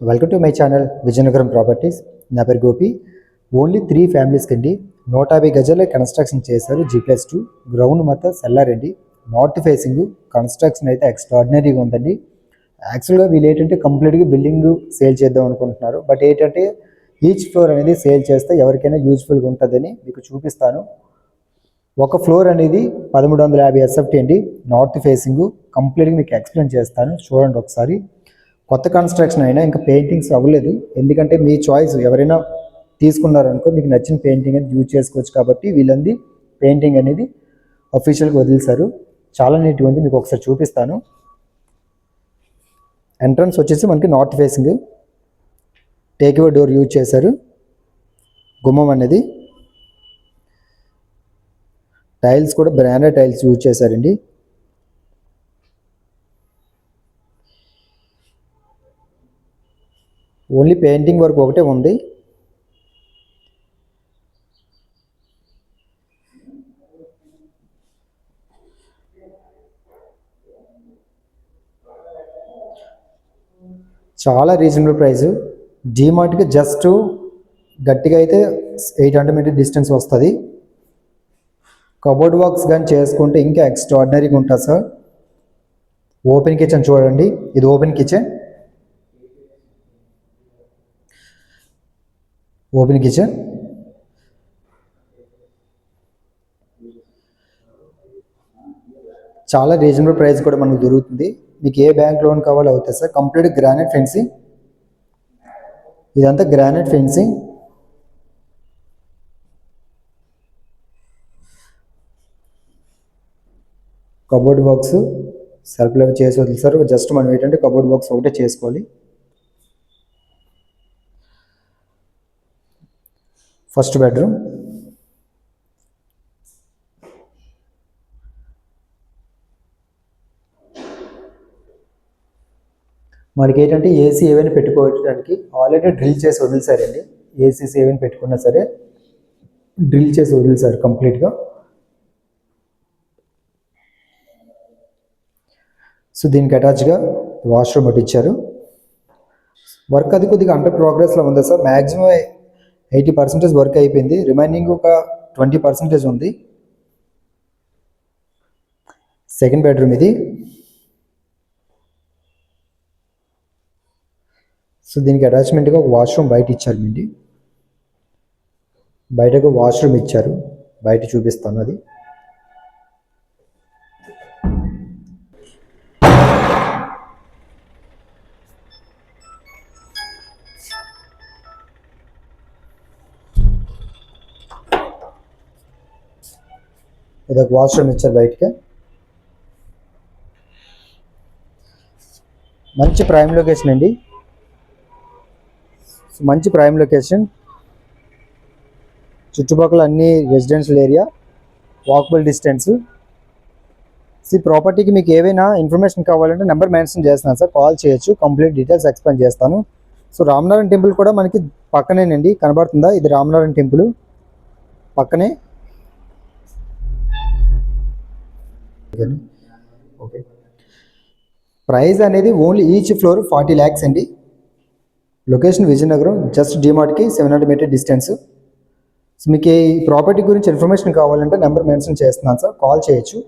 Welcome to my channel Vizianagaram properties నా పేరు Gopi. Only three ఫ్యామిలీస్కి అండి నూట యాభై గజాల కన్స్ట్రక్షన్ చేశారు జీ ప్లస్ టూ గ్రౌండ్ మొత్తం సెల్లార్ అండి నార్త్ ఫేసింగ్ కన్స్ట్రక్షన్ అయితే ఎక్స్ట్రాడినరీగా ఉందండి. యాక్చువల్గా వీళ్ళు ఏంటంటే కంప్లీట్గా బిల్డింగ్ సేల్ చేద్దాం అనుకుంటున్నారు. బట్ ఏంటంటే ఈచ్ ఫ్లోర్ అనేది సేల్ చేస్తే ఎవరికైనా యూజ్ఫుల్గా ఉంటుందని మీకు చూపిస్తాను. ఒక ఫ్లోర్ అనేది పదమూడు వందల యాభై ఎస్ఎఫ్టీ అండి. నార్త్ ఫేసింగ్ కంప్లీట్గా మీకు ఎక్స్ప్లెయిన్ చేస్తాను. చూడండి ఒకసారి. కొత్త కన్స్ట్రక్షన్ అయినా ఇంకా పెయింటింగ్స్ అవ్వలేదు. ఎందుకంటే మీ చాయిస్ ఎవరైనా తీసుకున్నారనుకో మీకు నచ్చిన పెయింటింగ్ అనేది యూజ్ చేసుకోవచ్చు కాబట్టి వీళ్ళంది పెయింటింగ్ అనేది అఫీషియల్గా వదిలేశారు. చాలా నీట్గా ఉంది. మీకు ఒకసారి చూపిస్తాను. ఎంట్రన్స్ వచ్చేసి మనకి north facing teak door use చేశారు. గుమ్మం అనేది. టైల్స్ కూడా బ్రాండెడ్ టైల్స్ యూజ్ చేశారండి. ఓన్లీ పెయింటింగ్ వర్క్ ఒకటే ఉంది. చాలా రీజనబుల్ ప్రైస్ డీమార్ట్కి జస్ట్ గట్టిగా అయితే ఎయిట్ హండ్రెడ్ మీటర్ డిస్టెన్స్ వస్తుంది. కబోర్డ్ వర్క్స్ కానీ చేసుకుంటే ఇంకా ఎక్స్ట్రాడినరీగా ఉంటుంది సార్. ఓపెన్ కిచెన్ చూడండి. ఇది ఓపెన్ కిచెన్ ఓపెన్ కిచెన్ చాలా రీజనబుల్ ప్రైస్ కూడా మనకు దొరుకుతుంది. మీకు ఏ బ్యాంక్ లోన్ కావాలో అవుతుంది సార్. కంప్లీట్ గ్రానైట్ ఫెన్సింగ్ ఇదంతా గ్రానైట్ ఫెన్సింగ్ కబోర్డ్ బాక్స్ సెల్ఫ్లో చేసి సార్ జస్ట్ మనం ఏంటంటే కబోర్డ్ బాక్స్ ఒకటే చేసుకోవాలి. First bedroom. మనకి ఏంటంటే ఏసీ ఏవైనా పెట్టుకోవడానికి ఆల్రెడీ డ్రిల్ చేసి వదిలిసారండి ఏసీస్ ఏవైనా పెట్టుకున్నా సరే డ్రిల్ చేసి వదిలిసారు కంప్లీట్గా. సో దీనికి అటాచ్గా వాష్రూమ్ ఒకటి ఇచ్చారు. వర్క్ అది కొద్దిగా అండర్ ప్రోగ్రెస్లో ఉంది sir. Maximum eighty percentage work అయిపోయింది. రిమైనింగ్ ఒక ట్వంటీ పర్సెంటేజ్ ఉంది. సెకండ్ బెడ్రూమ్ ఇది. సో దీనికి అటాచ్మెంట్గా ఒక వాష్రూమ్ బయట ఇచ్చారు మీండి. బయటకు వాష్రూమ్ ఇచ్చారు. బయట చూపిస్తాను అది. ఇది ఒక వాష్రూమ్ ఇచ్చారు బయటకి. మంచి ప్రైమ్ లొకేషన్ అండి. సో మంచి ప్రైమ్ లొకేషన్ చుట్టుపక్కల అన్ని రెసిడెన్షియల్ ఏరియా వాకబుల్ డిస్టెన్స్ ఈ ప్రాపర్టీకి మీకు ఏవైనా ఇన్ఫర్మేషన్ కావాలంటే నెంబర్ మెన్షన్ చేస్తున్నాను సార్. కాల్ చేయొచ్చు కంప్లీట్ డీటెయిల్స్ ఎక్స్ప్లెయిన్ చేస్తాను. సో రామనారాయణ టెంపుల్ కూడా మనకి పక్కనేనండి. కనబడుతుందా? ఇది రామనారాయణ టెంపుల్ పక్కనే. కానీ ఓకే. ప్రైస్ అనేది only each floor forty lakhs అండి. Location Vizianagaram just డిమార్ట్కి seven hundred metre distance. So మీకు ఈ ప్రాపర్టీ గురించి ఇన్ఫర్మేషన్ కావాలంటే నెంబర్ మెన్షన్ చేస్తున్నాను సార్ కాల్ చేయొచ్చు.